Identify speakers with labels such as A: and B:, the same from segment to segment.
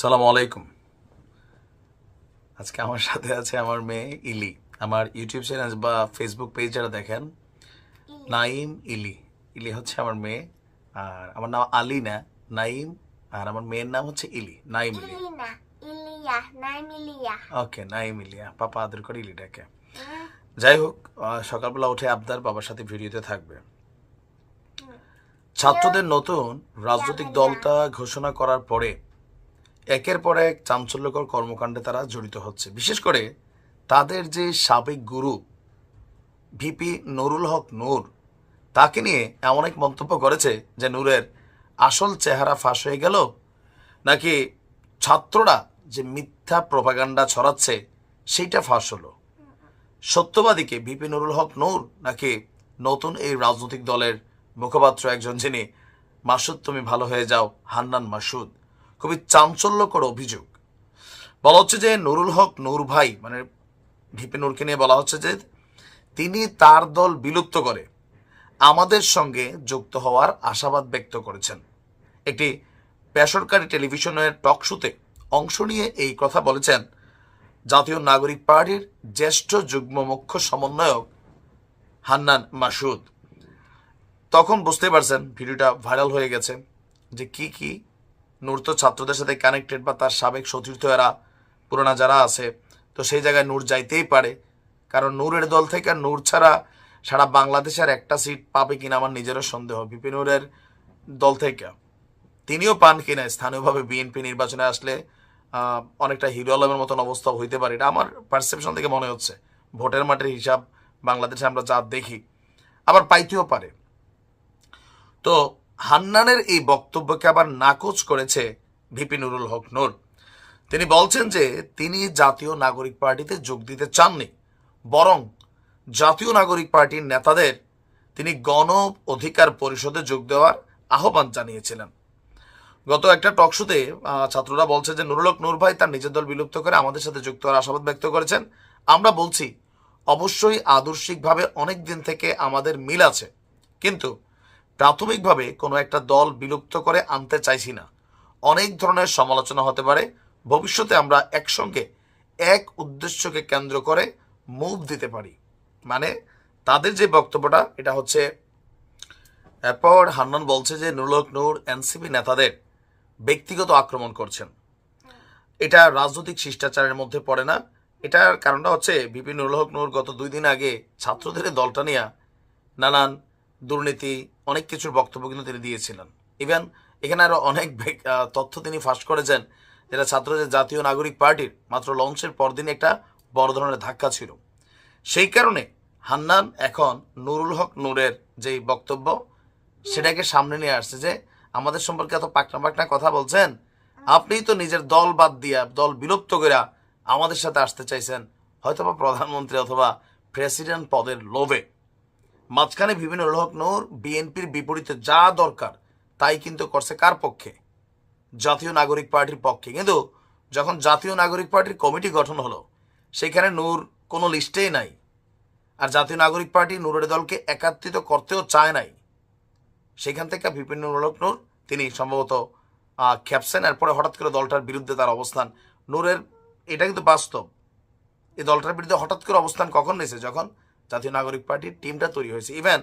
A: সালাম আলাইকুম। আজকে আমার সাথে আছে আমার মেয়ে ইলি। আমার ইউটিউব চ্যানেল বা ফেসবুক পেজ যারা দেখেন নাইম ইলি। ইলি হচ্ছে আমার মেয়ে আর আমার নাম আলী না নাইম আর আমার মেয়ের নাম হচ্ছে ইলি নাইম ইলি। ওকে নাইম ইলিয়া। পাপা আদর করে ইলিটাকে যাই হোক সকালবেলা উঠে আবদার বাবার সাথে ভিডিওতে থাকবে। ছাত্রদের নতুন রাজনৈতিক দলটা ঘোষণা করার পরে একের পর এক চাঞ্চল্যকর কর্মকাণ্ডে তারা জড়িত হচ্ছে। বিশেষ করে তাদের যে সাবেক গুরু, ভিপি নুরুল হক নূর, তাকে নিয়ে এমন এক মন্তব্য করেছে যে নূরের আসল চেহারা ফাঁস হয়ে গেল, নাকি ছাত্ররা যে মিথ্যা প্রভাগান্ডা ছড়াচ্ছে, সেইটা ফাঁস হলো। সত্যবাদীকে ভিপি নুরুল হক নূর, নাকি নতুন এই রাজনৈতিক দলের মুখপাত্র একজন যিনি, মাসুদ, তুমি ভালো হয়ে যাও, হান্নান মাসুদ খুবই চাঞ্চল্যকর অভিযোগ। বলা হচ্ছে যে নুরুল হক নূর ভাই মানে ভিপি নূরকে নিয়ে বলা হচ্ছে যে তিনি তার দল বিলুপ্ত করে আমাদের সঙ্গে যুক্ত হওয়ার আশাবাদ ব্যক্ত করেছেন। একটি বেসরকারি টেলিভিশনের টক শোতে অংশ নিয়ে এই কথা বলেছেন জাতীয় নাগরিক পার্টির জ্যেষ্ঠ যুগ্ম মুখ্য সমন্বয়ক হান্নান মাসুদ। তখন বুঝতে পারছেন, ভিডিওটা ভাইরাল হয়ে গেছে যে কি কি নূর তো ছাত্রদের সাথে কানেক্টেড বা তার সাবেক সতীর্থ এরা পুরোনা যারা আছে, তো সেই জায়গায় নূর যাইতেই পারে। কারণ নূরের দল থেকে নূর ছাড়া সারা বাংলাদেশে আর একটা সিট পাবে কিনা আমার নিজেরও সন্দেহ বিপিন নূরের দল থেকে। তিনিও পান কিনা, স্থানীয়ভাবে বিএনপি নির্বাচনে আসলে অনেকটা হিরো আলমের মতন অবস্থা হইতে পারে। এটা আমার পারসেপশন থেকে মনে হচ্ছে। ভোটের মাঠের হিসাব বাংলাদেশে আমরা যা দেখি, আবার পাইতেও পারে। তো হান্নানের এই বক্তব্যকে আবার নাকচ করেছে ভিপি নুরুল হক নূর। তিনি বলছেন যে তিনি জাতীয় নাগরিক পার্টিতে যোগ দিতে চাননি, বরং জাতীয় নাগরিক পার্টির নেতাদের তিনি গণ অধিকার পরিষদে যোগ দেওয়ার আহ্বান জানিয়েছিলেন। গত একটা টকশোতে ছাত্ররা বলছে যে নুরুল হক নূর ভাই তার নিজের দল বিলুপ্ত করে আমাদের সাথে যুক্ত হওয়ার আশাবাদ ব্যক্ত করেছেন। আমরা বলছি, অবশ্যই আদর্শিকভাবে অনেক দিন থেকে আমাদের মিল আছে, কিন্তু প্রাথমিকভাবে কোনো একটা দল বিলুপ্ত করে আনতে চাইছি না। অনেক ধরনের সমালোচনা হতে পারে। ভবিষ্যতে আমরা একসঙ্গে এক উদ্দেশ্যকে কেন্দ্র করে মুভ দিতে পারি। মানে তাদের যে বক্তব্যটা, এটা হচ্ছে, এরপর হান্নান বলছে যে নুরুলক নূর এনসিপি নেতাদের ব্যক্তিগত আক্রমণ করছেন। এটা রাজনৈতিক শিষ্টাচারের মধ্যে পড়ে না। এটার কারণটা হচ্ছে বিপিন নুরুল হক নূর গত দুই দিন আগে ছাত্রদের দলটা নিয়ে নানান দুর্নীতি অনেক কিছুর বক্তব্য কিন্তু তিনি দিয়েছিলেন। ইভেন এখানে আরও অনেক তথ্য তিনি ফাঁস করেছেন, যেটা ছাত্রদের জাতীয় নাগরিক পার্টির মাত্র লঞ্চের পরদিন একটা বড় ধরনের ধাক্কা ছিল। সেই কারণে হান্নান এখন নুরুল হক নূরের যেই বক্তব্য, সেটাকে সামনে নিয়ে আসছে যে, আমাদের সম্পর্কে এত পাকনা পাকনা কথা বলছেন? আপনিই তো নিজের দল বাদ দিয়া, দল বিলুপ্ত করে আমাদের সাথে আসতে চাইছেন, হয়তোবা প্রধানমন্ত্রী অথবা প্রেসিডেন্ট পদের লোভে। মাঝখানে বিভিন্ন হক নূর, বিএনপির বিপরীতে যা দরকার, তাই কিন্তু করছে কার পক্ষে? জাতীয় নাগরিক পার্টির পক্ষে। কিন্তু যখন জাতীয় নাগরিক পার্টির কমিটি গঠন হলো, সেখানে নূর কোনো লিস্টেই নাই। আর জাতীয় নাগরিক পার্টি নূরের দলকে একাত্রিত করতেও চায় নাই। সেখান থেকে বিপিন নুরুল নূর, তিনি সম্ভবত খেপছেন। এরপরে হঠাৎ করে দলটার বিরুদ্ধে তার অবস্থান। নূরের, এটা কিন্তু বাস্তব। এই দলটার বিরুদ্ধে হঠাৎ করে অবস্থান কখন নিয়েছে? যখন জাতীয় নাগরিক পার্টির টিমটা তৈরি হয়েছে। ইভেন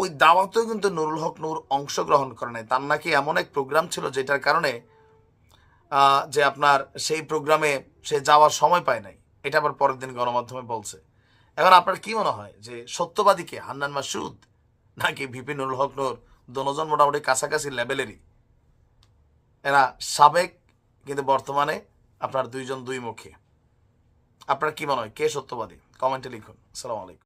A: ওই দাওয়াতেও কিন্তু নুরুল হক নূর অংশগ্রহণ করে নাই। তার নাকি এমন এক প্রোগ্রাম ছিল যেটার কারণে যে আপনার সেই প্রোগ্রামে সে যাওয়ার সময় পায় নাই। এটা আবার পরের দিন গণমাধ্যমে বলছে। এখন আপনার কি মনে হয় যে সত্যবাদী কে? হান্নান মাসুদ নাকি ভিপি নুরুল হক নূর? দনোজন মোটামুটি কাছাকাছি লেভেলেরই। এরা সাবেক, কিন্তু বর্তমানে আপনার দুইজন দুই মুখী। আপনার কি মনে হয়? কে সত্যবাদী? কমেন্টে লিখুন। আসসালামু আলাইকুম